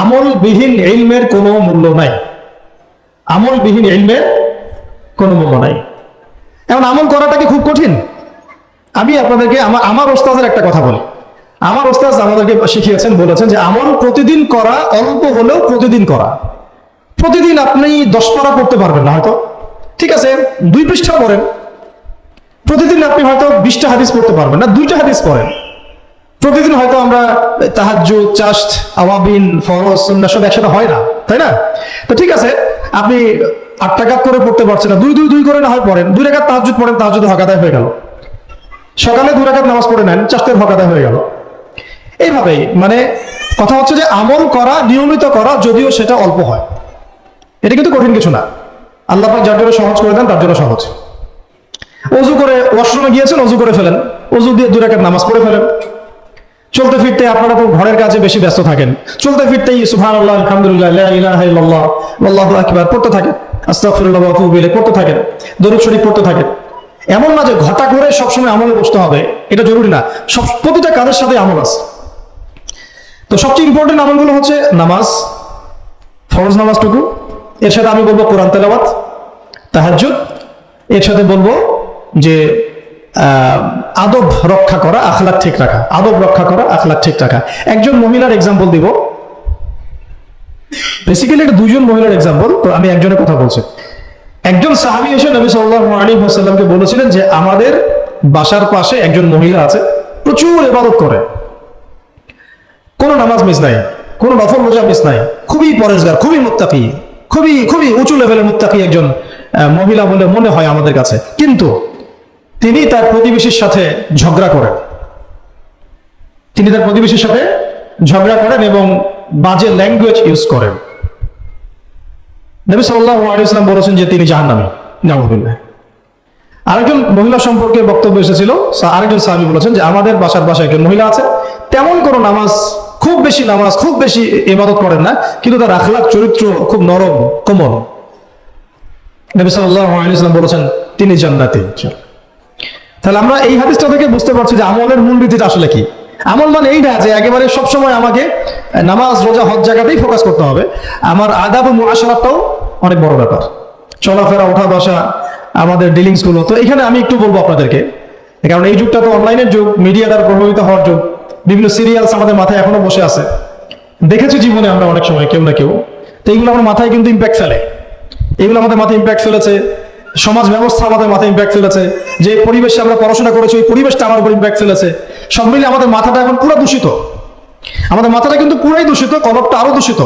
আমলবিহীন ইলমের কোনো মূল্য নাই। আমলবিহীন ইলমের কোনো মূল্য নাই। এখন আমল করাটা কি খুব কঠিন? আমি আপনাদেরকে আমার আমার ওস্তাজের একটা কথা বলি। আমার ওস্তাজ আমাদেরকে শিখিয়েছেন, বলেছেন যে আমল প্রতিদিন করা, অল্প হলেও প্রতিদিন করা। প্রতিদিন আপনি দশ পারা পড়তে পারবেন না হয়তো। ঠিক আছে, দুই পৃষ্ঠা পড়েন। প্রতিদিন আপনি হয়তো বিশটা হাদিস পড়তে পারবেন না, দুইটা হাদিস পড়েন। প্রতিদিন হয়তো আমরা তাহাজ্জু চাষ্ট আওয়াবিন, ফরজ, সুন্নাহ সব একসাথে হয় না, তাই না? তো ঠিক আছে, আপনি আট টাকা করে পড়তে পারছেন না, দুই দুই দুই করে না হয় পড়েন, দুই রেখাত তাহাজুদ পড়েন তাহাজুদ হকাদায় হয়ে গেল। সকালে দুই রেখাত নামাজ পড়ে নেন, চাষতের হকাদায় হয়ে গেল। এইভাবেই মানে কথা হচ্ছে যে আমল করা, নিয়মিত করা, যদিও সেটা অল্প হয়। এটা কিন্তু কঠিন কিছু না। আল্লাহ পাক যার জন্য সহজ করে দেন, তার জন্য সহজ। অজু করে ওয়াশরুমে গিয়েছেন, অজু করে ফেলেন। অজু দিয়ে দু রেখাত নামাজ পড়ে ফেলেন। চলতে ফিরতে আপনারা তো ঘরের কাজে বেশি ব্যস্ত থাকেন। চলতে ফিরতেই সুবহানাল্লাহ, আলহামদুলিল্লাহ, লা ইলাহা ইল্লাল্লাহ আল্লাহু আকবার, পড়তে থাকেন। ইলাইহি, পড়তে থাকেন। দরুদ শরীফ পড়তে থাকেন। এমন না যে ঘটা করে সবসময় আমলে বসতে হবে, এটা জরুরি না। সব, প্রতিটা কাজের সাথে আমল আছে। তো সবচেয়ে ইম্পর্টেন্ট আমলগুলো হচ্ছে নামাজ, ফরজ নামাজটুকু। এর সাথে আমি বলব কোরআন তেলাওয়াত, তাহাজ্জুদ। এর সাথে বলব যে আদব রক্ষা করা আখলাক ঠিক রাখা। আদব রক্ষা করা আখলাক ঠিক রাখা। একজন মহিলার এক্সাম্পল দিব। বেসিক্যালি এটা দুজন মহিলার এক্সাম্পল তো আমি একজনের কথা বলছি। একজন সাহাবি এসে নবী সাল্লাল্লাহু আলাইহি ওয়াসাল্লামকে বলেছিলেন যে, আমাদের বাসার পাশে একজন মহিলা আছে, প্রচুর ইবাদত করে। কোনো নামাজ মিস নাই, কোনো নফল রোজা মিস নাই, খুবই পরেজগার, খুবই মুত্তাকি, খুবই খুবই উঁচু লেভেলের মুত্তাকি একজন মহিলা বলে মনে হয় আমাদের কাছে। কিন্তু তিনি তার প্রতিবেশীর সাথে ঝগড়া করেন। তিনি তার প্রতিবেশীর সাথে ঝগড়া করেন এবং বাজে ল্যাঙ্গুয়েজ ইউজ করেন। নবী সাল্লাল্লাহু আলাইহি ওয়াসাল্লাম বলেছেন যে তিনি জাহান্নামী। নাউযুবিল্লাহ আরেকজন মহিলা সম্পর্কে বক্তব্য এসেছিল আরেকজন সাহাবী বলেছেন যে আমাদের বাসার বাসায় একজন মহিলা আছে, তেমন কোনো নামাজ, খুব বেশি নামাজ, খুব বেশি ইবাদত করেন না, কিন্তু তার আখলাক চরিত্র খুব নরম, কোমল। নবী সাল্লাল্লাহু আলাইহি ওয়াসাল্লাম বলেছেন, তিনি জান্নাতি। তাহলে আমরা এই হাদিসটা থেকে বুঝতে পারছি যে আমলের মূলনীতিটা আসলে কি। আমল মানে এই না যে একেবারে সবসময় আমাকে নামাজ, রোজা, হজ জায়গাতেই ফোকাস করতে হবে। আমার আদাব মুআশারাতটাও অনেক বড় ব্যাপার। চলাফেরা, ওঠা বসা, আমাদের ডিলিংসগুলো। তো এখানে আমি একটু বলব আপনাদেরকে, কারণ এই যুগটা তো অনলাইনের যুগ মিডিয়া দ্বারা প্রভাবিত হওয়ার যুগ, বিভিন্ন সিরিয়ালস আমাদের মাথায় এখনও বসে আছে। দেখেছি জীবনে আমরা অনেক সময়, কেউ না কেউ। তো এইগুলো আমার মাথায় কিন্তু ইম্প্যাক্ট ফেলে। এগুলো আমাদের মাথায় ইম্প্যাক্ট ফেলেছে। সমাজ ব্যবস্থা আমাদের মাথায় ইম্প্যাক্ট ফেলেছে। যে পরিবেশে আমরা পড়াশোনা করেছি, ওই পরিবেশটা আমার উপর ইম্প্যাক্ট ফেলেছে। সব মিলে আমাদের মাথাটা এখন পুরো দূষিত। আমাদের মাথাটা কিন্তু পুরাই দূষিত, কলপটা আরও দূষিত।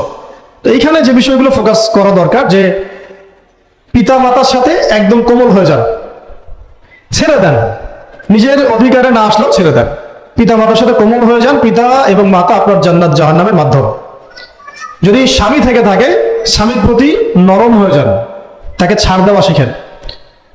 তো এইখানে যে বিষয়গুলো ফোকাস করা দরকার, যে পিতা মাতার সাথে একদম কোমল হয়ে যান। ছেড়ে দেন। নিজের অধিকারে না আসলেও ছেড়ে দেন। পিতা মাতার সাথে কোমল হয়ে যান, পিতা এবং মাতা আপনার জান্নাত জাহান্নামের মাধ্যম। যদি স্বামী থেকে থাকে, স্বামীর প্রতি নরম হয়ে যান। তাকে ছাড় দেওয়া শিখেন।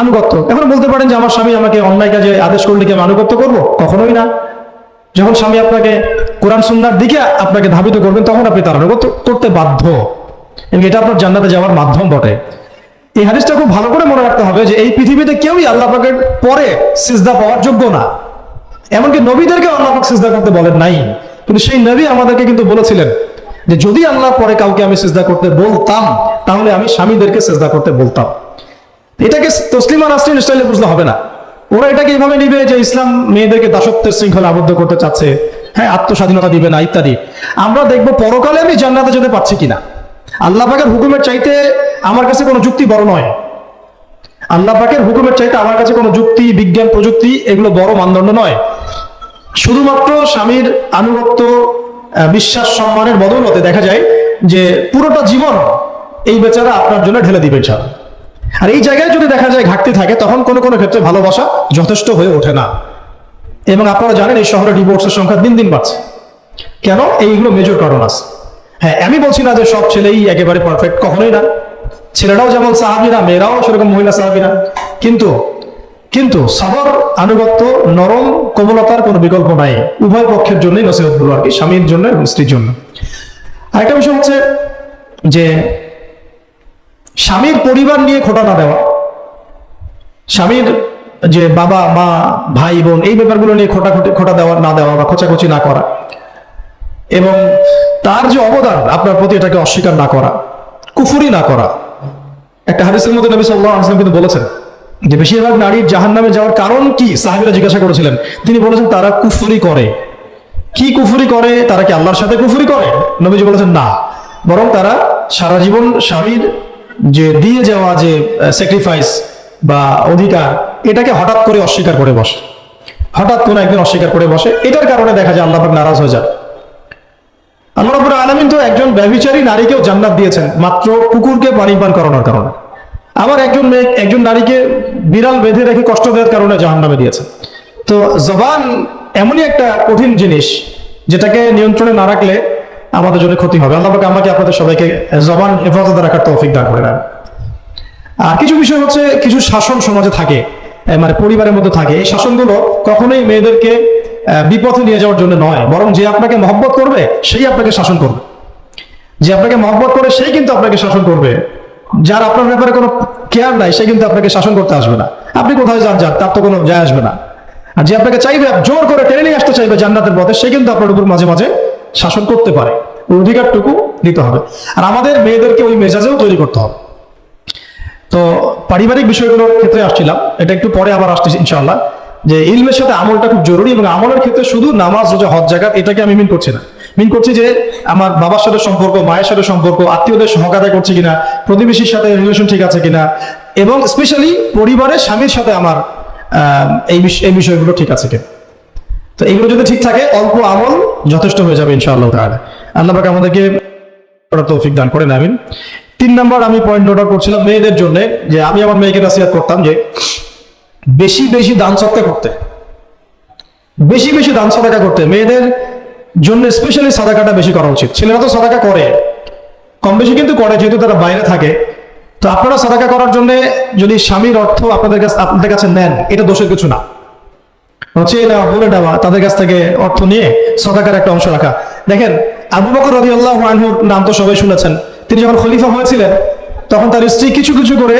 আনুগত্য। এখন বলতে পারেন যে আমার স্বামী আমাকে অন্যায় কাজে আদেশ করলে কি আমি আনুগত্য করব? কখনোই না। যখন স্বামী আপনাকে কোরআন সুন্নার দিকে আপনাকে ধাবিত করবেন, তখন আপনি তার আনুগত্য করতে বাধ্য। এটা আপনার জান্নাতে যাওয়ার মাধ্যম বটে। এই হাদিসটা খুব ভালো করে মনে রাখতে হবে যে এই পৃথিবীতে কেউই আল্লাহ পরে সিজদা পাওয়ার যোগ্য না। এমনকি নবীদেরকে আল্লাহ সিজদা করতে বলেন নাই। কিন্তু সেই নবী আমাদেরকে কিন্তু বলেছিলেন যে যদি আল্লাহ পরে কাউকে আমি সিজদা করতে বলতাম, তাহলে আমি স্বামীদেরকে সিজদা করতে বলতাম। এটাকে তসলিমা নাসরিন স্টাইলে বুঝলে হবে না। ওরা এটাকে এইভাবে নিবে যে ইসলাম মেয়েদেরকে দাসত্বের শৃঙ্খলা আবদ্ধ করতে চাচ্ছে। হ্যাঁ আত্মস্বাধীনতা দিবে না, ইত্যাদি। আমরা দেখব পরকালে আমি জান্নাতে যেতে পারছি কিনা। আল্লাহ পাকের হুকুমের চাইতে আমার কাছে কোনো যুক্তি বড় নয়। আল্লাহ পাকের হুকুমের চাইতে আমার কাছে কোনো যুক্তি, বিজ্ঞান, প্রযুক্তি এগুলো বড় মানদণ্ড নয়। শুধুমাত্র স্বামীর আনুগত্য বিশ্বাস, সম্মানের বদৌলতে দেখা যায় যে পুরোটা জীবন এই বেচারা আপনার জন্য ঢেলে দিবে ছাড় আর এই জায়গায় যদি দেখা যায় ঘাটতি থাকে, তখন কোনো কোনো ক্ষেত্রে ভালোবাসা যথেষ্ট হয়ে ওঠে না। এবং আপনারা জানেন এই শহরে ডিভোর্সের সংখ্যা দিন দিন বাড়ছে। কেন? এইগুলো মেজর কারণ আছে। হ্যাঁ আমি বলছি না যে সব ছেলেই একেবারে পারফেক্ট কখনোই না। ছেলেরাও যেমন সাহাবিরা, মেয়েরাও সেরকম মহিলা সাহাবিরা। কিন্তু কিন্তু সবর, আনুগত্য, নরম, কোমলতার কোনো বিকল্প নাই। উভয় পক্ষের জন্যই নসিহত হলো আর কি, স্বামীর জন্য এবং স্ত্রীর জন্য। আরেকটা বিষয় হচ্ছে যে স্বামীর পরিবার নিয়ে খোটা না দেওয়া। স্বামীর যে বাবা, মা, ভাই, বোন, এই ব্যাপারগুলো নিয়ে খোটা খোটা দেওয়া, না দেওয়া বা খোঁচাখুচি না করা। এবং তার যে অবদান, আপনার প্রতি এটাকে অস্বীকার না করা, কুফুরি না করা। একটা হাদিসের মধ্যে নবী সাল্লাহ আসলাম কিন্তু বলেছেন যে বেশিরভাগ নারীর জাহান নামে যাওয়ার কারণ কি? সাহাবিরা জিজ্ঞাসা করেছিলেন। তিনি বলেছেন, তারা কুফুরি করে। কি কুফুরি করে? তারা কি আল্লাহর সাথে কুফুরি করে? নবীজি বলেছেন, না। বরং তারা সারা জীবন স্বামীর যে দিয়ে যাওয়া যে স্যাক্রিফাইস বা অধিকার, এটাকে হঠাৎ করে অস্বীকার করে বসে। হঠাৎ করে একদিন অস্বীকার করে বসে। এটার কারণে দেখা যায় আল্লাহ নারাজ হয়ে যায় আল্লাহ রাব্বুল আলামিন তো একজন ব্যভিচারী নারীকেও জান্নাত দিয়েছেন, মাত্র কুকুরকে পানি পান করানোর কারণে। আবার একজন মেয়ে, একজন নারীকে বিড়াল বেঁধে রেখে কষ্ট দেওয়ার কারণে জাহান্নামে দিয়েছেন। তো জবান এমনই একটা কঠিন জিনিস, যেটাকে নিয়ন্ত্রণে না রাখলে আমাদের জন্য ক্ষতি হবে। আল্লাহ আমাকে আপনাদের সবাইকে জবান হেফাজতে রাখার তৌফিক দান করে আর কিছু বিষয় হচ্ছে, কিছু শাসন সমাজে থাকে মানে পরিবারের মধ্যে থাকে। এই শাসনগুলো কখনোই মেয়েদেরকে বিপথে নিয়ে যাওয়ার জন্য নয়। বরং যে আপনাকে মহব্বত করবে, সেই আপনাকে শাসন করবে। যে আপনাকে মহব্বত করে, সেই কিন্তু আপনাকে শাসন করবে। যার আপনার ব্যাপারে কোনো কেয়ার নাই, সে কিন্তু আপনাকে শাসন করতে আসবে না। আপনি কোথায় যান যান, তার তো কোনো যায় আসবে না। আর যে আপনাকে চাইবে জোর করে টেনে নিয়ে আসতে চাইবে জান্নাতের পথে, সে কিন্তু আপনার উপর মাঝে মাঝে শাসন করতে পারে। অধিকারটুকু দিতে হবে। আর আমাদের মেয়েদেরকে ওই মেজাজেও তৈরি করতে হবে। তো পারিবারিক বিষয়গুলোর ক্ষেত্রে আসছিলাম। এটা একটু পরে আবার আসতেছি, ইনশাআল্লাহ। যে ইলমের সাথে আমলটা খুব জরুরি এবং আমলের ক্ষেত্রে শুধু নামাজ, রোজা, হজ জাকাত এটাকে আমি মিন করছি না। মিন করছি যে আমার বাবার সাথে সম্পর্ক, মায়ের সাথে সম্পর্ক, আত্মীয়দের সহকারে করছি কিনা, প্রতিবেশীর সাথে রিলেশন ঠিক আছে কিনা, এবং স্পেশালি পরিবারের স্বামীর সাথে আমার এই বিষ- এই বিষয়গুলো ঠিক আছে কিনা। তো এইগুলো যদি ঠিক থাকে, অল্প আমল যথেষ্ট হয়ে যাবে ইনশাআল্লাহ তাহলে আল্লাহ পাক আমাদেরকে তৌফিক দান করেন, আমিন। তিন নম্বর আমি পয়েন্ট নোট করছিলাম মেয়েদের জন্য যে আমি আমার মেয়েকে নাসিহাত করতাম যে বেশি বেশি দান সৎকা করতে। বেশি বেশি দান সাদাকা করতে। মেয়েদের জন্য স্পেশালি সাদাকাটা বেশি করা উচিত। ছেলেরা তো সাদাকা করে, কম বেশি কিন্তু করে, যেহেতু তারা বাইরে থাকে। তো আপনারা সাদাকা করার জন্য যদি স্বামীর অর্থ আপনাদের কাছে আপনাদের কাছে নেন, এটা দোষের কিছু না। বলে তাদের কাছ থেকে অর্থ নিয়ে সদাকার একটা অংশ রাখা। দেখেন, আবু বকর রবি আল্লাহ আনহুর নাম তো সবাই শুনেছেন। তিনি যখন খলিফা হয়েছিলেন, তখন তার স্ত্রী কিছু কিছু করে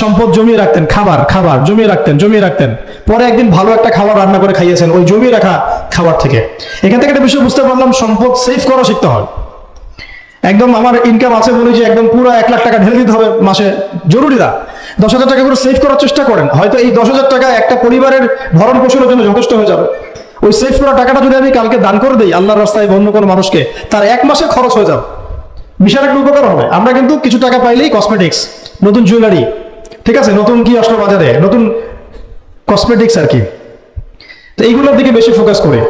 সম্পদ জমিয়ে রাখতেন, খাবার খাবার জমিয়ে রাখতেন জমিয়ে রাখতেন। পরে একদিন ভালো একটা খাবার রান্না করে খাইয়েছেন, ওই জমিয়ে রাখা খাবার থেকে। এখান থেকে একটা বিষয় বুঝতে পারলাম, সম্পদ সেভ করা শিখতে হয়। একদম আমার ইনকাম আছে বলে যে একদম পুরো এক লাখ টাকা ঢেলে দিতে হবে মাসে। জরুরি না। দশ হাজার টাকা করে সেভ করার চেষ্টা করেন। হয়তো এই দশ হাজার টাকা একটা পরিবারের ভরণ পোষণের জন্য যথেষ্ট হয়ে যাবে। ওই সেভ করা টাকাটা যদি আমি কালকে দান করে দিই, আল্লাহর রাস্তায় অন্য কোনো মানুষকে, তার এক মাসে খরচ হয়ে যাবে। বিশাল একটা উপকার হবে। আমরা কিন্তু কিছু টাকা পাইলেই কসমেটিক্স নতুন জুয়েলারি ঠিক আছে? নতুন কি আসলো বাজারে? নতুন কসমেটিক্স আর কি। তো এইগুলোর দিকে বেশি ফোকাস করি।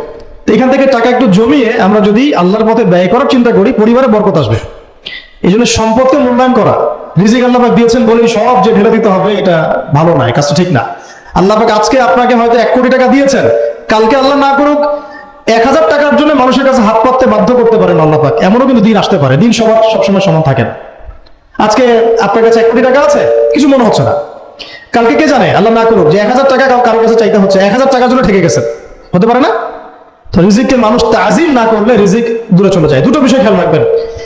তো এখান থেকে টাকা একটু জমিয়ে আমরা যদি আল্লাহর পথে ব্যয় করার চিন্তা করি, পরিবারে বরকত আসবে। এই জন্য সম্পদকে মূল্যায়ন করা। রিজিক আল্লাহাক দিয়েছেন বলে সব যে ঢেলে দিতে হবে, এটা ভালো নয় কাজটা ঠিক না। আল্লাহাক আজকে আপনাকে হয়তো এক কোটি টাকা দিয়েছেন। কালকে আল্লাহ না করুক, এক হাজার টাকার জন্য মানুষের কাছে হাত পাততে বাধ্য করতে পারেন আল্লাহ পাক। এমনও কিন্তু দিন আসতে পারে, দিন সবার সবসময় সমান থাকে না। আজকে আপনার কাছে এক কোটি টাকা আছে, কিছু মনে হচ্ছে না। কালকে কে জানে, আল্লাহ না করুক, যে এক হাজার টাকা কারো- কারোর কাছে চাইতে হচ্ছে, এক হাজার টাকার জন্য ঠেকে গেছে হতে পারে না? তো রিজিককে মানুষ তাজিম না করলে রিজিক দূরে চলে যায়। দুটো বিষয় খেয়াল রাখবেন।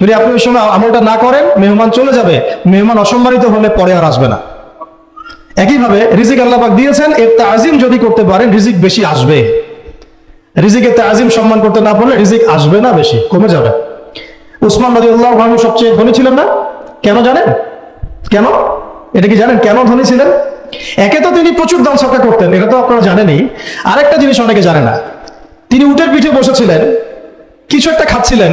যদি আপনি ওই সময় আমলটা না করেন, মেহমান চলে যাবে। মেহমান অসম্মানিত হলে পরে আর আসবে না। একইভাবে রিজিক আল্লাহ পাক দিয়েছেন, এর তাজিম যদি করতে পারেন, রিজিক বেশি আসবে। রিজিকের তাজিম সম্মান করতে না পারলে রিজিক আসবে না বেশি, কমে যাবে। উসমান নদী আল্লাহ সবচেয়ে ধনী ছিলেন না? কেন জানেন? কেন? এটা কি জানেন? কেন ধনী ছিলেন? একে তো তিনি প্রচুর দান সরকার করতেন, এটা তো আপনারা জানেনই। আরেকটা জিনিস অনেকে জানে না। তিনি উটের পিঠে বসেছিলেন, কিছু একটা খাচ্ছিলেন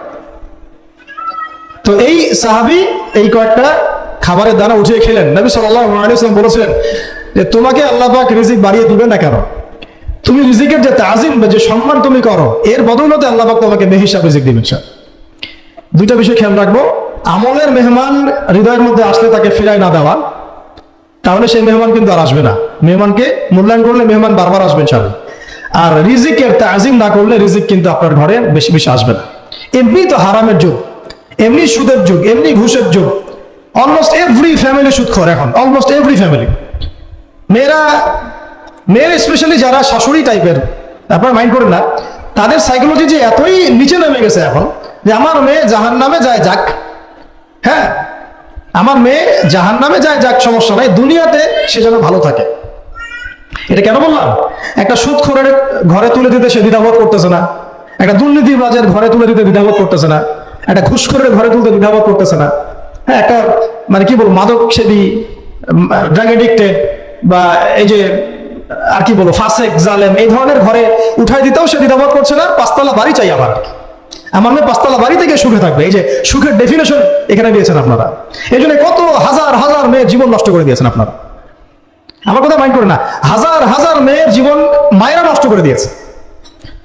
তো এই সাহাবি এই কয়েকটা খাবারের দানা উঠিয়ে খেলেন। নবী সাল্লাম বলেছিলেন যে, তোমাকে আল্লাহ পাক রিজিক বাড়িয়ে দিবে না কেন? তুমি রিজিকের যে তাজিম বা যে সম্মান তুমি করো, এর বদৌলতে আল্লাহ পাক তোমাকে বেহিসাব রিজিক দিবেন, স্যার। দুইটা বিষয় খেয়াল রাখব। আমলের মেহমান হৃদয়ের মধ্যে আসলে তাকে ফিরাই না দেওয়া, তাহলে সেই মেহমান কিন্তু আর আসবে না। মেহমানকে মূল্যায়ন করলে মেহমান বারবার আসবেন, স্যার। আর রিজিকের তাজিম না করলে রিজিক কিন্তু আপনার ঘরে বেশি বেশি আসবে না। এমনি তো হারামের যুগ। এমনি সুদের যুগ, এমনি ঘুষের যুগ। অলমোস্ট এভরি ফ্যামিলি সুদ খর এখন অলমোস্ট এভরি ফ্যামিলি মেয়েরা, মেয়ের স্পেশালি যারা শাশুড়ি টাইপের আপনার মাইন্ড করেন না, তাদের সাইকোলজি যে এতই নিচে নেমে গেছে এখন, যে আমার মেয়ে জাহান নামে যায় যাক। হ্যাঁ আমার মেয়ে জাহান নামে যায় যাক, সমস্যা নাই, দুনিয়াতে সে যেন ভালো থাকে। এটা কেন বললাম? একটা সুদখোরের ঘরে তুলে দিতে সে দ্বিধাবোধ করতেছে না। একটা দুর্নীতিবাজের ঘরে তুলে দিতে দ্বিধাবোধ করতেছে না। একটা ঘুষখোরের ঘরে তুলতে দ্বিধাবোধ করতেছে না। হ্যাঁ একটা মানে কি বলব, মাদক সেবী ড্রাগ এডিক্টেড বা এই যে, আর কি বলব, ফাসেক, জালেম, এই ধরনের ঘরে উঠাই দিতেও সে দ্বিধাবোধ করছে না, পাঁচতলা বাড়ি চাই আমার আমার মেয়ে পাঁচতলা বাড়ি থেকে সুখে থাকবে। এই যে সুখের ডেফিনেশন এখানে দিয়েছেন আপনারা। এই জন্য কত হাজার হাজার মেয়ের জীবন নষ্ট করে দিয়েছেন আপনারা। আমার কথা মাইন্ড করে না। হাজার হাজার মেয়ের জীবন মায়েরা নষ্ট করে দিয়েছে।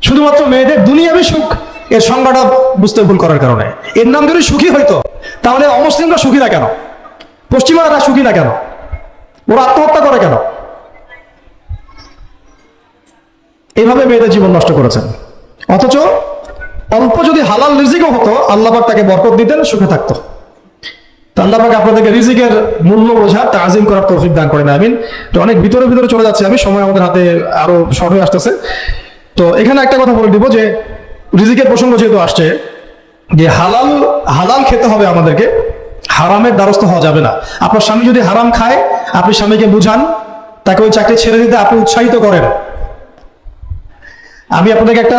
শুধুমাত্র মেয়েদের দুনিয়াবি সুখ। এর সংজ্ঞাটা বুঝতে ভুল করার কারণে। এর নাম যদি সুখী হইতো তাহলে অমুসলিমরা সুখী না কেন? পশ্চিমারা সুখী না কেন? ওরা আত্মহত্যা করে কেন? এইভাবে মেয়েদের জীবন নষ্ট করেছেন। অথচ অল্প যদি হালাল রিজিকও হতো আল্লাহবাক তাকে বরকত দিতেন, সুখে থাকতো। তো আল্লাহ আপনাদেরকে রিজিকের মূল্য বোঝা, তাজিম করার তৌফিক দান করেন, আমিন। তো অনেক ভিতরে ভিতরে চলে যাচ্ছে আমি, সময় আমাদের হাতে আরও শর্ট হয়ে আসতেছে। তো এখানে একটা কথা বলে দিব যে রিজিকের প্রসঙ্গ যেহেতু আসছে, যে হালাল হালাল খেতে হবে আমাদেরকে, হারামের দ্বারস্থ হওয়া যাবে না। আপনার স্বামী যদি হারাম খায়, আপনি স্বামীকে বুঝান, তাকে ওই চাকরি ছেড়ে দিতে আপনি উৎসাহিত করেন। আমি আপনাদেরকে একটা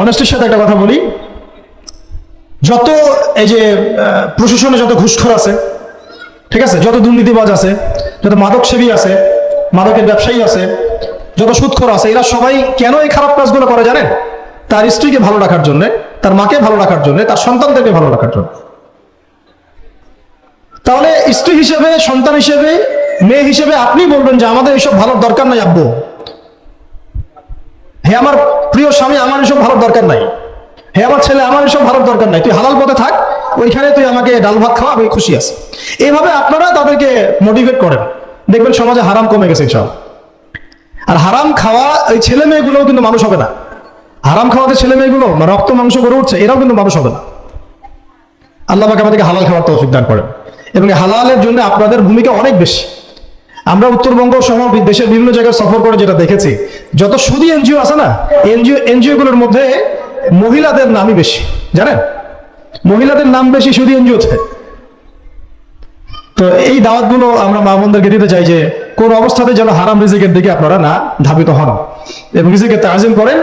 অনেস্টের সাথে একটা কথা বলি। যত এই যে প্রশাসনে যত ঘুষখোর আছে, ঠিক আছে, যত দুর্নীতিবাজ আছে, যত মাদক সেবী আছে, মাদকের ব্যবসায়ী আছে, যত সুদখোর আছে, এরা সবাই কেন এই খারাপ কাজগুলো করে জানেন? তার স্ত্রীকে ভালো রাখার জন্য, তার মাকে ভালো রাখার জন্য, তার সন্তানদেরকে ভালো রাখার জন্য। তাহলে স্ত্রী হিসেবে, সন্তান হিসেবে, মেয়ে হিসেবে আপনি বলবেন যে আমাদের এইসব ভালোর দরকার নাই আব্বু। হে আমার প্রিয় স্বামী, আমার এসব ভালোর দরকার নাই। হে আমার ছেলে, আমার এসব ভালোর দরকার নাই। তুই হালাল পথে থাক, ওইখানে তুই আমাকে ডাল ভাত খাওয়া, আমি খুশি আছি। এইভাবে আপনারা তাদেরকে মোটিভেট করেন। দেখবেন সমাজে হারাম কমে গেছে সব আর হারাম খাওয়া ওই ছেলে মেয়েগুলোও কিন্তু মানুষ হবে না। হারাম খাওয়াতে ছেলে মেয়েগুলো রক্ত, মাংস করে উঠছে, এরাও কিন্তু মানুষ হবে না। আল্লাহ পাক আমাদেরকে হালাল খাওয়ার তৌফিক দান করেন। এবং হালালের জন্য আপনাদের ভূমিকা অনেক বেশি। আমরা উত্তরবঙ্গ সহ দেশের বিভিন্ন জায়গায় সফর করে যেটা দেখেছি, যত সুদী এনজিও আছে না, এনজিও এনজিও গুলোর মধ্যে মহিলাদের নামই বেশি, জানেন? মহিলাদের নাম বেশি সুদী এনজিওতে। তো এই দাওয়াতগুলো আমরা মা বোনদেরকে দিতে চাই যে, কোন অবস্থাতে যেন হারাম রিজিকের দিকে আপনারা না ধাবিত হন। এবং রিজিকে তাজিম করেন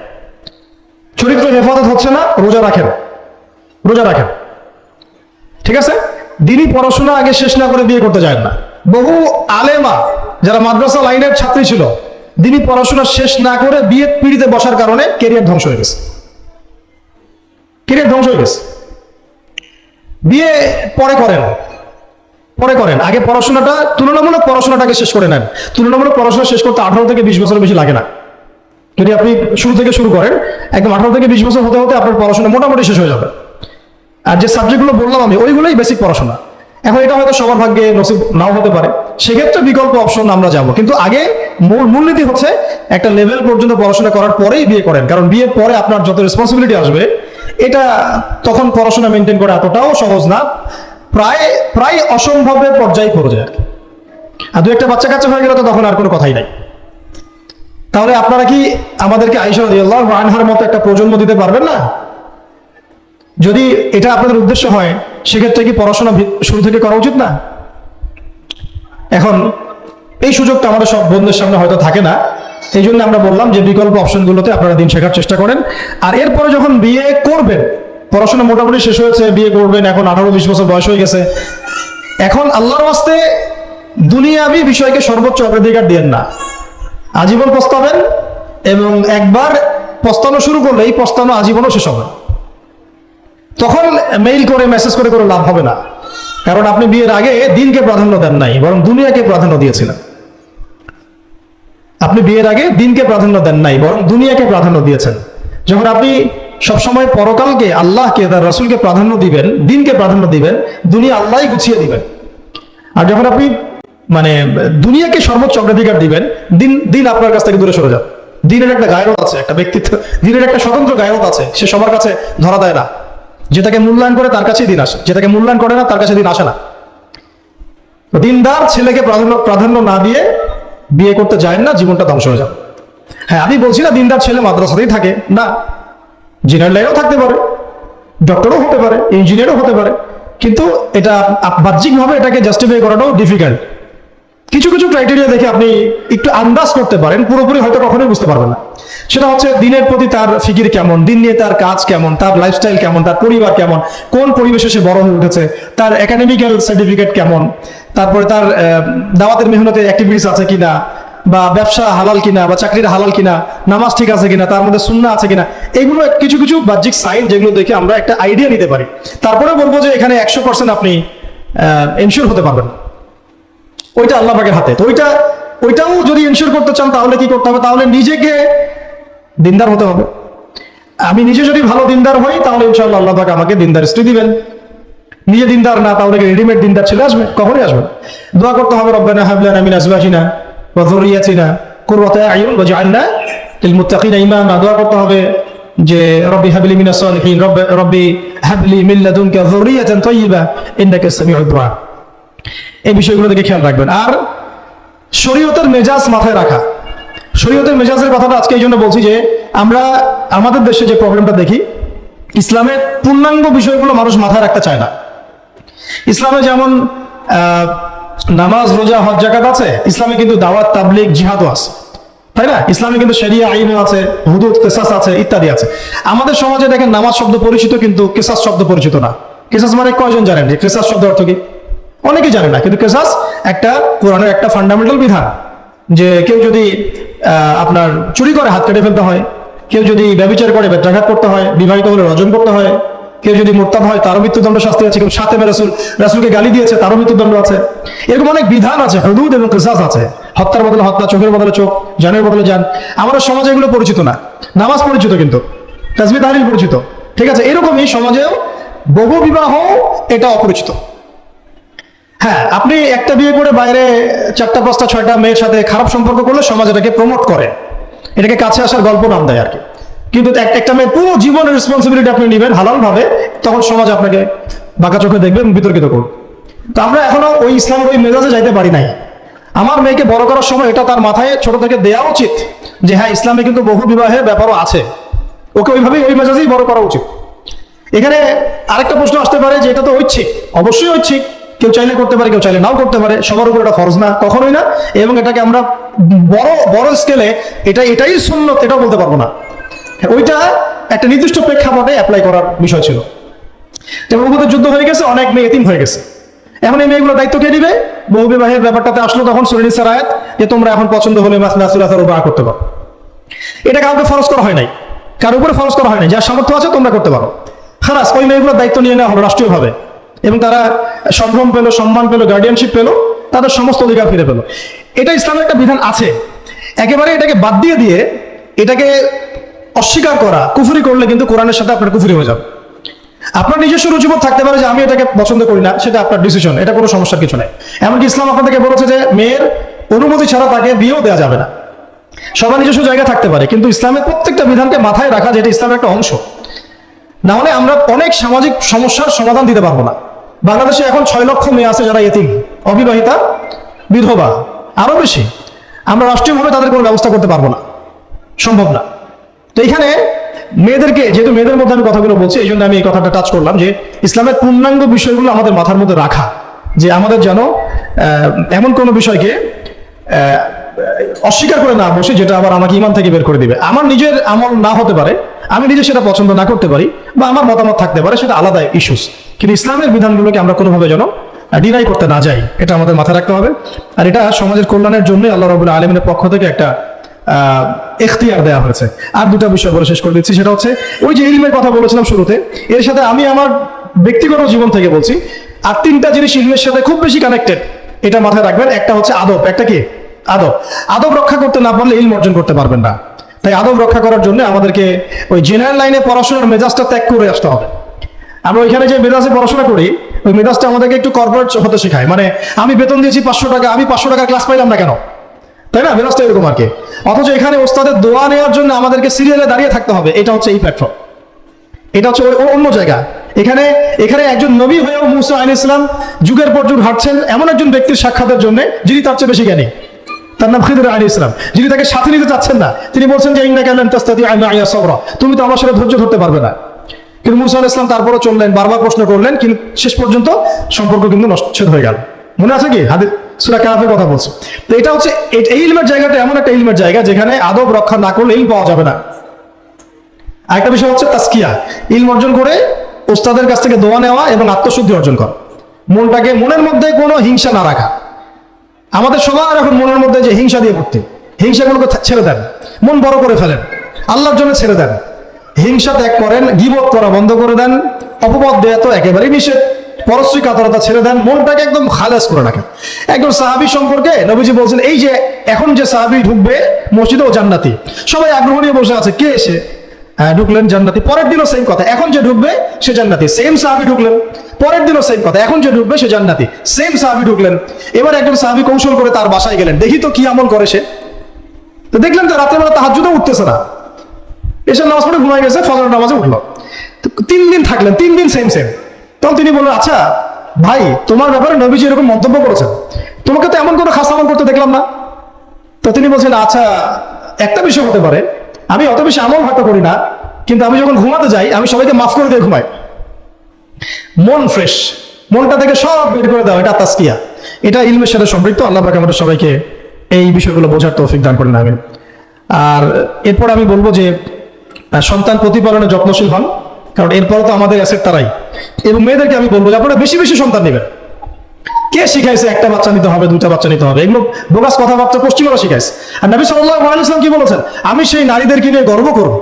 চরিত্র হেফাজত হচ্ছে না, রোজা রাখেন। রোজা রাখেন। ঠিক আছে? দিনই পড়াশোনা আগে শেষ না করে বিয়ে করতে যায় না। বহু আলেমা, যারা মাদ্রাসা লাইনের ছাত্রী ছিল, দিনই পড়াশোনা শেষ না করে বিয়ে পিড়িতে বসার কারণে কেরিয়ার ধ্বংস হয়ে গেছে। কেরিয়ার ধ্বংস হয়ে গেছে। বিয়ে পরে করেন। পরে করেন। আগে পড়াশোনাটা, তুলনামূলক পড়াশোনাটাকে শেষ করে নেন। তুলনামূলক পড়াশোনা শেষ করতে আঠারো থেকে বিশ বছর বেশি লাগে না। যদি আপনি শুরু থেকে শুরু করেন, একদম আঠারো থেকে বিশ বছর হতে হতে আপনার পড়াশোনা মোটামুটি শেষ হয়ে যাবে। আর যে সাবজেক্টগুলো বললাম আমি, ওইগুলোই বেসিক পড়াশোনা। এখন এটা হয়তো সবার ভাগ্যে নসিব নাও হতে পারে। সেক্ষেত্রে বিকল্প অপশন আমরা যাব। কিন্তু আগে মূল মূলনীতি হচ্ছে একটা লেভেল পর্যন্ত পড়াশোনা করার পরেই বিয়ে করেন। কারণ বিয়ের পরে আপনার যত রেসপন্সিবিলিটি আসবে, এটা তখন পড়াশোনা মেনটেন করা এতটাও সহজ না। প্রায় প্রায় অসম্ভবের পর্যায়ে পড়ে যায় আর দু একটা বাচ্চা কাচ্চা হয়ে গেলে তো তখন আর কোনো কথাই নাই। তাহলে আপনারা কি আমাদেরকে আইসা আল্লাহ আনহার মতো একটা প্রজন্ম দিতে পারবেন না? যদি এটা আপনাদের উদ্দেশ্য হয়, সেক্ষেত্রে কি পড়াশোনা শুরু থেকে করা উচিত না? এখন, এই সুযোগটা আমাদের সব বন্ধুদের সামনে হয়তো থাকে না। এই জন্য আমরা বললাম যে বিকল্প অপশনগুলোতে আপনারা দিন শেখার চেষ্টা করেন। আর এরপরে যখন বিয়ে করবেন, পড়াশোনা মোটামুটি শেষ হয়েছে বিয়ে করবেন, এখন আঠারো বিশ বছর বয়স হয়ে গেছে। এখন আল্লাহর ওয়াস্তে দুনিয়াবি বিষয়কে সর্বোচ্চ অগ্রাধিকার দিয়েন না। আজীবন পস্তাবেন এবং একবার পস্তানো শুরু করলে এই পস্তানো আজীবনও শেষ হবে। তখন মেইল করে মেসেজ করে করে লাভ হবে না। কারণ আপনি বিয়ের আগে দিনকে প্রাধান্য দেন নাই, বরং দুনিয়াকে প্রাধান্য দিয়েছিলেন। আপনি বিয়ের আগে দিনকে প্রাধান্য দেন নাই, বরং দুনিয়াকে প্রাধান্য দিয়েছেন। যখন আপনি সবসময় পরকালকে আল্লাহকে, তার রসুলকে প্রাধান্য দিবেন, দিনকে প্রাধান্য দিবেন, দুনিয়া আল্লাহই গুছিয়ে দিবেন। আর যখন আপনি মানে দুনিয়াকে সর্বোচ্চ অগ্রাধিকার দিবেন, দিন দিন আপনার কাছ থেকে দূরে সরে যান। দিনের একটা গায়রত আছে, একটা ব্যক্তিত্ব, দিনের একটা স্বতন্ত্র গায়রত আছে, সে সবার কাছে ধরা দেয় না। যেটাকে মূল্যায়ন করে তার কাছেই দিন আসে, যেটাকে মূল্যায়ন করে না তার কাছে দিন আসে না। দিনদার ছেলেকে প্রাধান্য প্রাধান্য না দিয়ে বিয়ে করতে যায় না, জীবনটা ধ্বংস হয়ে যাবে। হ্যাঁ আমি বলছি না দিনদার ছেলে মাদ্রাসাতেই থাকে, না। জেনারেল লাইনেও থাকতে পারে, ডক্টরও হতে পারে, ইঞ্জিনিয়ারও হতে পারে, কিন্তু এটা বাহ্যিকভাবে এটাকে জাস্টিফাই করাটাও ডিফিকাল্ট কিছু কিছু ক্রাইটেরিয়া দেখে আপনি একটু আন্দাজ করতে পারেন, পুরোপুরি হয়তো কখনোই বুঝতে পারবেন না। সেটা হচ্ছে দিনের প্রতি তার ফিকির কেমন, দিন নিয়ে তার কাজ কেমন, তার লাইফস্টাইল কেমন, তার পরিবার কেমন, কোন পরিবেশে সে বড় হয়ে উঠেছে, তার একাডেমিক্যাল সার্টিফিকেট কেমন, তারপরে তার দাওয়াতের মেহনতের অ্যাক্টিভিটিস আছে কিনা, বা ব্যবসা হালাল কিনা, বা চাকরির হালাল কিনা, নামাজ ঠিক আছে কিনা, তার মধ্যে সুন্না আছে কিনা, এগুলো কিছু কিছু বাহ্যিক সাইন যেগুলো দেখে আমরা একটা আইডিয়া নিতে পারি। তারপরে বলব যে এখানে একশো পার্সেন্ট আপনি এনশিওর হতে পারবেন। ওইটা আল্লাহ পাকের হাতে। তো ওইটা ওইটাও যদি এনশিওর করতে চান, তাহলে কি করতে হবে? তাহলে নিজেকে দিনদার হতে হবে। আমি নিজে যদি ভালো দিনদার হই, তাহলে ইনশাআল্লাহ আল্লাহ পাক আমাকে দিনদার স্ত্রী দিবেন। নিজে দিনদার না, তাহলে রেডিমেড দিনদার ছেলে আসবে? কখনই আসবে দোয়া করতে হবে, রব্বানা হাবলানা মিন আজওয়াজিনা ওয়া যুররিয়াতিনা কুররাতা আয়ুন ওয়াজআলনা লিল মুত্তাকিনা ইমামা। দোয়া করতে হবে যে, রব্বি হাবলি মিনাস সালিহিন, রব্বি হাবলি মিন লাদুনকা যুররিয়াতান তাইয়্যিবা ইন্নাকা সামিউদ দুআ এই বিষয়গুলো দিকে খেয়াল রাখবেন। আর শরীয়তের মেজাজ মাথায় রাখা। শরীয়তের মেজাজের কথাটা আজকে এই জন্য বলছি যে, আমরা আমাদের দেশে যে প্রবলেমটা দেখি, ইসলামের পূর্ণাঙ্গ বিষয়গুলো মানুষ মাথায় রাখতে চায় না। ইসলামে যেমন নামাজ, রোজা, হজ জাকাত আছে, ইসলামে কিন্তু দাওয়াত, তাবলিগ, জিহাদও আছে। তাই না? ইসলামে কিন্তু শরিয়া আইনও আছে, হুদুদ, কেসাস আছে, ইত্যাদি আছে। আমাদের সমাজে দেখেন, নামাজ শব্দ পরিচিত কিন্তু কেসাস শব্দ পরিচিত না। কেসাস মানে কয়জন জানেন? কেসাস শব্দ অর্থ কি? অনেকে জানে না, কিন্তু কেসাস একটা কোরআনের একটা ফান্ডামেন্টাল বিধান যে কেউ যদি আপনার চুরি করে হাত কেটে ফেলতে হয়, কেউ যদি ব্যবচার করে বেত্রাঘাত করতে হয়, বিবাহিত হলে রজন করতে হয়, কেউ যদি মোরতাদ হয় তারও মৃত্যুদণ্ড শাস্তি আছে কেউ সাথে রাসুল, রাসুলকে গালি দিয়েছে তারও মৃত্যুদণ্ড আছে। এরকম অনেক বিধান আছে, হদুদ এবং কেসাস আছে। হত্যার বদলে হত্যা, চোখের বদলে চোখ, জানের বদলে যান আমাদের সমাজে এগুলো পরিচিত না। নামাজ পরিচিত কিন্তু তাজমি তাহরিল পরিচিত। ঠিক আছে, এরকমই সমাজেও বহু বিবাহ এটা অপরিচিত। হ্যাঁ আপনি একটা বিয়ে করে বাইরে চারটা, পাঁচটা, ছয়টা মেয়ের সাথে খারাপ সম্পর্ক করলে সমাজ এটাকে প্রমোট করে। এটাকে কাছে আসার গল্প নাম দেয় আর কি। কিন্তু এক- একটা মেয়ের পুরো জীবনের রেসপন্সিবিলিটি আপনি নেবেন হালাল ভাবে তখন সমাজ আপনাকে বাঁকা চোখে দেখবে এবং বিতর্কিত করবে। তো আমরা এখনও ওই ইসলামের ওই মেজাজে যাইতে পারি নাই। আমার মেয়েকে বড় করার সময় এটা তার মাথায় ছোট থেকে দেওয়া উচিত যে হ্যাঁ ইসলামে কিন্তু বহু বিবাহের ব্যাপারও আছে। ওকে ওইভাবেই ওই মেজাজেই বড় করা উচিত। এখানে আরেকটা প্রশ্ন আসতে পারে যে এটা তো ঐচ্ছিক। অবশ্যই ঐচ্ছিক। কেউ চাইলে করতে পারে, কেউ চাইলে নাও করতে পারে, সবার উপর এটা ফরজ না, কখনোই না। এবং এটাকে আমরা বড় বড় স্কেলে এটা, এটাই শূন্য এটাও বলতে পারব না। ওইটা একটা নির্দিষ্ট প্রেক্ষাপটে অ্যাপ্লাই করার বিষয় ছিল। যেমন যুদ্ধ হয়ে গেছে, অনেক মেয়ে এতিম হয়ে গেছে। এখন এই মেয়েগুলো দায়িত্ব কে দিবে বহু বিবাহের ব্যাপারটাতে আসলো তখন সুরেনিসার আয়াত, যে তোমরা এখন পছন্দ হলে মাসনাসুলাতার উপর করতে পারো। এটা কাউকে ফরজ করা হয় নাই। কার উপরে ফরজ করা হয় নাই। যার সামর্থ্য আছে তোমরা করতে পারো। খালাস, ওই মেয়েগুলোর দায়িত্ব নিয়ে নেওয়া হলো রাষ্ট্রীয়ভাবে। এবং তারা সম্ভ্রম পেল, সম্মান পেল গার্ডিয়ানশিপ পেল, তাদের সমস্ত অধিকার ফিরে পেল। এটা ইসলামের একটা বিধান আছে। একেবারে এটাকে বাদ দিয়ে দিয়ে এটাকে অস্বীকার করা, কুফুরি করলে কিন্তু কোরআনের সাথে আপনার কুফুরি হয়ে যাবে। আপনার নিজস্ব রুচিবোধ থাকতে পারে যে আমি এটাকে পছন্দ করি না, সেটা আপনার ডিসিশন এটা কোনো সমস্যার কিছু নেই। এমনকি ইসলাম আপনাদেরকে বলেছে যে মেয়ের অনুমতি ছাড়া তাকে বিয়েও দেওয়া যাবে না। সবার নিজস্ব জায়গা থাকতে পারে, কিন্তু ইসলামের প্রত্যেকটা বিধানকে মাথায় রাখা যেটা ইসলামের একটা অংশ। না হলে আমরা অনেক সামাজিক সমস্যার সমাধান দিতে পারব না। বাংলাদেশে এখন ছয় লক্ষ মেয়ে আছে যারা এতিম, অবিবাহিতা, বিধবা, আরও বেশি। আমরা রাষ্ট্রীয়ভাবে তাদের কোনো ব্যবস্থা করতে পারব না। সম্ভব না। তো এখানে মেয়েদেরকে, যেহেতু মেয়েদের মধ্যে আমি কথাগুলো বলছি, এই জন্য আমি এই কথাটা টাচ করলাম যে ইসলামের পূর্ণাঙ্গ বিষয়গুলো আমাদের মাথার মধ্যে রাখা, যে আমাদের যেন এমন কোনো বিষয়কে অস্বীকার করে না বসে, যেটা আবার আমাকে ইমান থেকে বের করে দিবে। আমার নিজের আমল না হতে পারে, আমি নিজে সেটা পছন্দ না করতে পারি, বা আমার মতামত থাকতে পারে, সেটা আলাদা ইস্যুস কিন্তু ইসলামের বিধানগুলোকে আমরা কোনোভাবে যেন ডিনাই করতে না যাই, এটা আমাদের মাথায় রাখতে হবে। আর এটা সমাজের কল্যাণের জন্য আল্লাহ রবুল্লা আলমিনের পক্ষ থেকে একটা এখতিয়ার দেওয়া হয়েছে। আর দুটো বিষয় বলে শেষ করে দিচ্ছি, সেটা হচ্ছে, ওই যে ইলমের কথা বলেছিলাম শুরুতে, এর সাথে আমি আমার ব্যক্তিগত জীবন থেকে বলছি, আর তিনটা জিনিস ইলমের সাথে খুব বেশি কানেক্টেড এটা মাথায় রাখবেন। একটা হচ্ছে আদব, একটা কি? আদব। আদব রক্ষা করতে না পারলে ইলম অর্জন করতে পারবেন না। তাই আদব রক্ষা করার জন্য আমাদেরকে ওই জেনারেল লাইনে পড়াশোনার মেজাজটা ত্যাগ করে আসতে হবে। আমরা ওইখানে যে মেজাজে পড়াশোনা করি, ওই মেজাজটা আমাদেরকে একটু কর্পোরেট হতে শেখায়। মানে আমি বেতন দিয়েছি পাঁচশো টাকা, আমি পাঁচশো টাকা ক্লাস পাইলাম না কেন? তাই না? মেজাজটা এরকম আর কি। অথচ এখানে ওস্তাদের দোয়া নেওয়ার জন্য আমাদেরকে সিরিয়ালে দাঁড়িয়ে থাকতে হবে, এটা হচ্ছে এই প্ল্যাটফর্ম এটা হচ্ছে অন্য জায়গা। এখানে এখানে একজন নবী হয়েও মুসা আইন ইসলাম যুগের পর যুগ হাঁটছেন এমন একজন ব্যক্তির সাক্ষাতের জন্য, যিনি তার চেয়ে বেশি জ্ঞানী। তার নাম খিদর আলী ইসলাম যিনি তাকে সাথে নিতে চাচ্ছেন না। তিনি বলছেন যে ইন্না সবরা। তুমি তো আমার সাথে ধৈর্য ধরতে পারবে না। কিন্তু মুসা ইসলাম তারপরও চললেন, বারবার প্রশ্ন করলেন, কিন্তু শেষ পর্যন্ত সম্পর্ক কিন্তু নচ্ছেদ হয়ে গেল। মনে আছে কি? হাদিস, সুরা কাহাফের কথা বলছে। তো এটা হচ্ছে, এই- ইলমের জায়গাটা এমন একটা ইলমের জায়গা যেখানে আদব রক্ষা না করলে ইল পাওয়া যাবে না। আরেকটা বিষয় হচ্ছে তাস্কিয়া। ইলম অর্জন করে ওস্তাদের কাছ থেকে দোয়া নেওয়া এবং আত্মশুদ্ধি অর্জন করা। মনটাকে মনের মধ্যে কোনো হিংসা না রাখা। আমাদের সবার এখন মনের মধ্যে যে হিংসা দিয়ে ভর্তি। হিংসাগুলোকে ছেড়ে দেন। মন বড় করে ফেলেন। আল্লাহর জন্য ছেড়ে দেন। হিংসা ত্যাগ করেন, গিবত করা বন্ধ করে দেন, অপবাদ দেয়া তো একেবারেই নিষেধ। পরশ্রী কাতরতা ছেড়ে দেন, মনটাকে একদম খালাস করে রাখেন। একদম সাহাবি সম্পর্কে নবীজি বলছেন, এই যে এখন যে সাহাবি ঢুকবে, মসজিদে ও জান্নাতি। সবাই আগ্রহ নিয়ে বসে আছে, কে এসে ঢুকলেন জান্নাতি। পরের দিনও সেম কথা, এখন যে ঢুকবে, সে জান্নাতি। সেম সাহাবি ঢুকলেন। পরের দিনও সেম কথা, এখন যে ঢুকবে, সে জান্নাতি। সেম সাহাবি ঢুকলেন। এবার একজন সাহাবি কৌশল করে তার বাসায় গেলেন। দেখি তো কি আমল করে সে? তো দেখলেন তো রাত্রেবেলা তাহাজুদে উঠতেছে না। এসে নামাজ পড়ে ঘুমাই গেছে ফজর নামাজে উঠল। তিন দিন থাকলেন, তিন দিন সেম সেম তখন তিনি বললেন আচ্ছা ভাই, তোমার ব্যাপারে নবীজি এরকম মন্তব্য করেছেন। তোমাকে তো এমন কোনো খাস আমল করতে দেখলাম না। তো তিনি বলছেন আচ্ছা একটা বিষয় হতে পারে। আমি অত বেশি আমল হয়তো করি না, কিন্তু আমি যখন ঘুমাতে যাই, আমি সবাইকে মাফ করে দিয়ে ঘুমাই। মন ফ্রেশ মনটা থেকে সব বের করে দাও, এটা তাস্কিয়া এটা ইলমের সাথে সম্পৃক্ত, আল্লাহ পাক আমাদের সবাইকে এই বিষয়গুলো বোঝার তৌফিক দান করেন, আমিন। আর এরপর আমি বলব যে সন্তান প্রতিপালনে যত্নশীল হন, কারণ এরপর তো আমাদের অ্যাসেট তারাই। এবং মেয়েদেরকে আমি বলব যে আপনারা বেশি বেশি সন্তান নেবেন। কে শিখাইছে একটা বাচ্চা নিতে হবে দুটা বাচ্চা নিতে হবে? এগুলো বোগাস কথাবার্তা পশ্চিমারা শিখাইছে। আর নবী সাল্লাহ আলাইসলাম কি বলেছেন? আমি সেই নারীদেরকে নিয়ে গর্ব করব,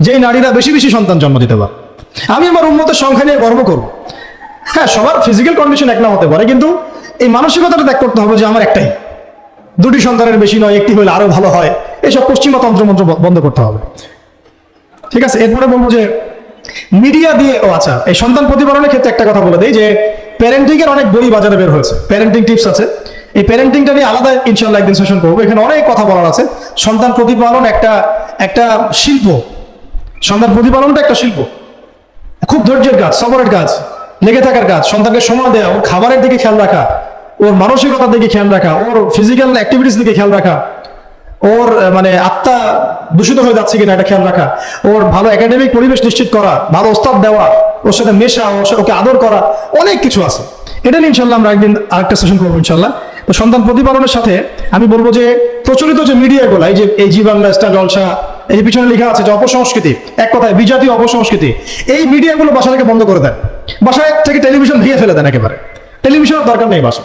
যেই নারীরা বেশি বেশি সন্তান জন্ম দিতে পারে। আমি আমার উন্নতের সংখ্যা নিয়ে গর্ব করব। হ্যাঁ সবার ফিজিক্যাল কন্ডিশন এক না হতে পারে, কিন্তু এই মানসিকতাটা ত্যাগ করতে হবে যে আমার একটাই। দুটি সন্তানের বেশি নয়, একটি হলে আরও ভালো হয়। এসব পশ্চিমা তন্ত্রমন্ত্র ব- বন্ধ করতে হবে। ঠিক আছে, এরপরে বলব যে মিডিয়া দিয়ে, ও আচ্ছা এই সন্তান প্রতিপালনের ক্ষেত্রে একটা কথা বলে দিই যে প্যারেন্টিং এর অনেক বই বাজারে বের হয়েছে প্যারেন্টিং টিপস আছে। এই প্যারেন্টিংটা নিয়ে আলাদা ইনশাল্লাহ একদিন সেশন করব। এখানে অনেক কথা বলার আছে। সন্তান প্রতিপালন একটা একটা শিল্প। সন্তান প্রতিপালনটা একটা শিল্প। খুব ধৈর্যের কাজ, সবরের কাজ, লেগে থাকার কাজ, সন্তানকে সময় দেওয়া ওর খাবারের দিকে খেয়াল রাখা, ওর মানসিকতার দিকে খেয়াল রাখা, ওর ফিজিক্যাল অ্যাক্টিভিটিস দিকে খেয়াল রাখা ওর মানে আত্মা দূষিত হয়ে যাচ্ছে কিনা এটা খেয়াল রাখা। ওর ভালো একাডেমিক পরিবেশ নিশ্চিত করা, ভালো ওস্তাদ দেওয়া, ওর সাথে মেশা, ওর সাথে ওকে আদর করা, অনেক কিছু আছে। এটা নিয়ে ইনশাল্লাহ আমরা একদিন আরেকটা সেশন করব ইনশাল্লাহ তো সন্তান প্রতিপালনের সাথে আমি বলব যে, প্রচলিত যে মিডিয়াগুলো, এই যে এই জি বাংলা, স্টার জলসা, এই যে পিছনে লেখা আছে যে অপসংস্কৃতি, এক কথায় বিজাতীয় অপসংস্কৃতি, এই মিডিয়াগুলো বাসা থেকে বন্ধ করে দেন বাসায় থেকে টেলিভিশন ভেঙে ফেলে দেন একেবারে। টেলিভিশনের দরকার নেই বাসা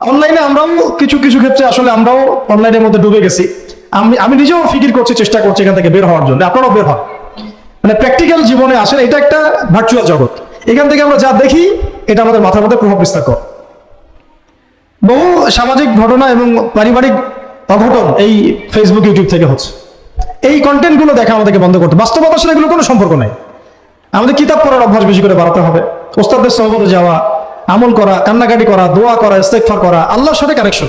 অনলাইনে আমরাও কিছু কিছু ক্ষেত্রে আসলে আমরাও অনলাইনের মধ্যে ডুবে গেছি। আমি আমি নিজেও ফিকির করছি, চেষ্টা করছি এখান থেকে বের হওয়ার জন্য। আপনারাও বের হন। মানে প্র্যাকটিক্যাল জীবনে আসেন, এটা একটা ভার্চুয়াল জগৎ। এখান থেকে আমরা যা দেখি, এটা আমাদের মাথার মধ্যে প্রভাব বিস্তার করে। বহু সামাজিক ঘটনা এবং পারিবারিক অঘটন এই ফেসবুক ইউটিউব থেকে হচ্ছে। এই কন্টেন্টগুলো দেখা আমাদেরকে বন্ধ করতে। বাস্তবতার সাথে এগুলো কোনো সম্পর্ক নেই। আমাদের কিতাব পড়ার অভ্যাস বেশি করে বাড়াতে হবে। ওস্তাদের সহবতে যাওয়া আমল করা, কান্নাকাটি করা, দোয়া করা ইস্তেকফার করা, আল্লাহর সাথে কানেকশন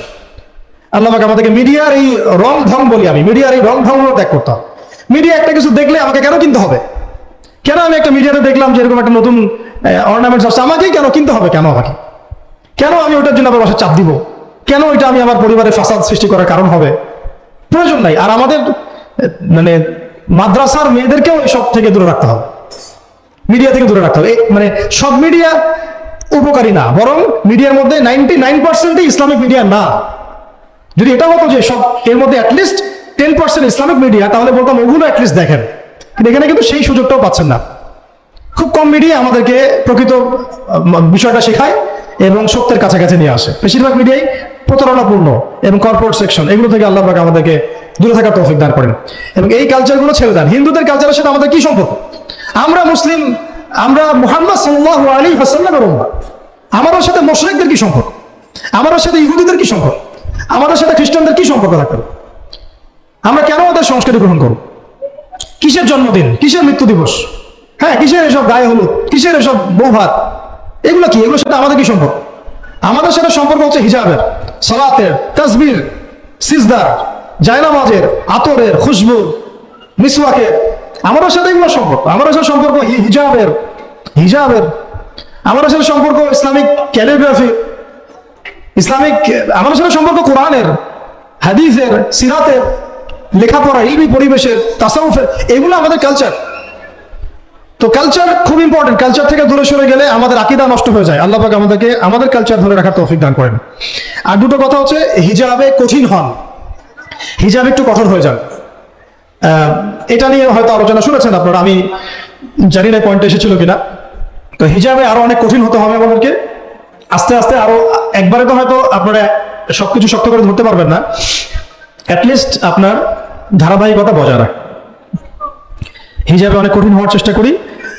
আল্লাহ আমাদেরকে মিডিয়ার এই রং ঢং বলি আমি, মিডিয়ার এই রং ঢংগুলো ত্যাগ করতে হবে। মিডিয়া একটা কিছু দেখলে আমাকে কেন কিনতে হবে? কেন আমি একটা মিডিয়াতে দেখলাম যে এরকম একটা নতুন অর্নামেন্টস আসছে, আমাকেই কেন কিনতে হবে? কেন আমাকে? কেন আমি ওটার জন্য আবার বাসায় চাপ দিব? কেন ওইটা আমি আমার পরিবারে ফাসাদ সৃষ্টি করার কারণ হবে? প্রয়োজন নাই। আর আমাদের মানে মাদ্রাসার মেয়েদেরকেও এসব থেকে দূরে রাখতে হবে। মিডিয়া থেকে দূরে রাখতে হবে। মানে সব মিডিয়া উপকারী না, বরং মিডিয়ার মধ্যে নাইনটি নাইন পার্সেন্টই ইসলামিক মিডিয়া না। যদি এটা হতো যে সব, এর মধ্যে at least ten percent Islamic media, তাহলে বলতাম ওগুলো অ্যাটলিস্ট দেখেন। এখানে কিন্তু সেই সুযোগটাও পাচ্ছেন না। খুব কম মিডিয়া আমাদেরকে প্রকৃত বিষয়টা শেখায় এবং সত্যের কাছাকাছি নিয়ে আসে। বেশিরভাগ মিডিয়াই প্রতারণাপূর্ণ এবং কর্পোরেট সেকশন এগুলো থেকে আল্লাহ আমাদেরকে দূরে থাকার তৌফিক দান করেন। এবং এই কালচারগুলো ছেড়ে দেন। হিন্দুদের কালচারের সাথে আমাদের কি সম্পর্ক? আমরা মুসলিম আমরা মুহাম্মদ সাল্লাহ আলী হাসাল্লামের উম্মা আমাদের সাথে মোশরেকদের কি সম্পর্ক? আমাদের সাথে ইহুদিদের কি সম্পর্ক? আমাদের সাথে খ্রিস্টানদের কি সম্পর্ক রাখতে? আমরা কেন ওদের সংস্কৃতি গ্রহণ করব? কিসের জন্মদিন? কিসের মৃত্যু দিবস? হ্যাঁ কিসের এসব গায়ে হলুদ? কিসের এসব বৌভাত এগুলো কি? এগুলোর সাথে আমাদের কি সম্পর্ক? আমাদের সাথে সম্পর্ক হচ্ছে হিজাবের, সালাতের, তাসবির, সিজদার, জায়নামাজের, আতরের, খুশবুর, মিসওয়াকের আমাদের সাথে এগুলো সম্পর্ক। আমাদের সাথে সম্পর্ক হিজাবের হিজাবের। আমাদের সাথে সম্পর্ক ইসলামিক ক্যালিগ্রাফি ইসলামিক আমাদের সাথে সম্পর্ক কোরআনের হাদিসের সিরাতের লেখাপড়া ইলমি পরিবেশের তাসাউফের এগুলো আমাদের কালচার তো কালচার খুব ইম্পর্টেন্ট কালচার থেকে দূরে সরে গেলে আমাদের আকিদা নষ্ট হয়ে যায়। আল্লাহ আমাদেরকে আমাদের কালচার ধরে রাখার তৌফিক দান করেন। আর দুটো কথা হচ্ছে হিজাবে কঠিন হন। হিজাব একটু কঠোর হয়ে আহ, এটা নিয়ে হয়তো আলোচনা শুনেছেন আপনারা, আমি জানি না পয়েন্ট এসেছিল কিনা। তো হিজাবে আরও অনেক কঠিন হতে হবে আমাদেরকে। আস্তে আস্তে আরও একবারে তো হয়তো আপনারা সবকিছু শক্ত করে ধরতে পারবেন না। অ্যাটলিস্ট আপনার ধারাবাহিকতা বজায় রাখ হিজাবে অনেক কঠিন হওয়ার চেষ্টা করি।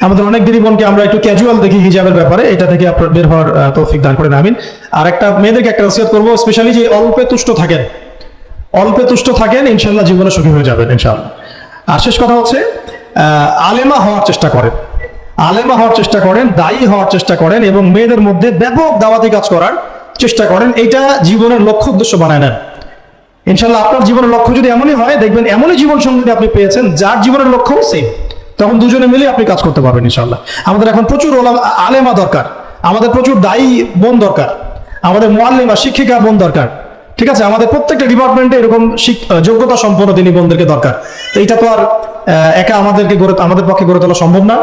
আমাদের অনেক দিদি বোনকে আমরা একটু ক্যাজুয়াল দেখি হিজাবের ব্যাপারে, এটা থেকে আপনার বের হওয়ার তৌফিক দান করেন, আমিন। আর একটা মেয়েদেরকে একটা নসিহত করব স্পেশালি যে অল্পে তুষ্ট থাকেন। অল্পে তুষ্ট থাকেন ইনশাল্লাহ জীবনে সুখী হয়ে যাবেন ইনশাল্লাহ আর শেষ কথা হচ্ছে আলেমা হওয়ার চেষ্টা করেন। আলেমা হওয়ার চেষ্টা করেন, দায়ী হওয়ার চেষ্টা করেন এবং মেয়েদের মধ্যে ব্যাপক দাওয়াতি কাজ করার চেষ্টা করেন। এটা জীবনের লক্ষ্য উদ্দেশ্য বানায় নেন। ইনশাল্লাহ আপনার জীবনের লক্ষ্য যদি এমনই হয়, দেখবেন এমনই জীবন সঙ্গী আপনি পেয়েছেন, যার জীবনের লক্ষ্য সেম তখন দুজনে মিলে আপনি কাজ করতে পারবেন ইনশাল্লাহ আমাদের এখন প্রচুর আলেমা দরকার। আমাদের প্রচুর দায়ী বোন দরকার। আমাদের মোয়াল্লিমা, শিক্ষিকা বোন দরকার। ঠিক আছে? আমাদের প্রত্যেকটা ডিপার্টমেন্টে এরকম যোগ্যতা সম্পন্ন তিনি বন্ধুদেরকে দরকার। তো এটা তো আর একা আমাদেরকে গড়ে, আমাদের পক্ষে গড়ে তোলা সম্ভব না।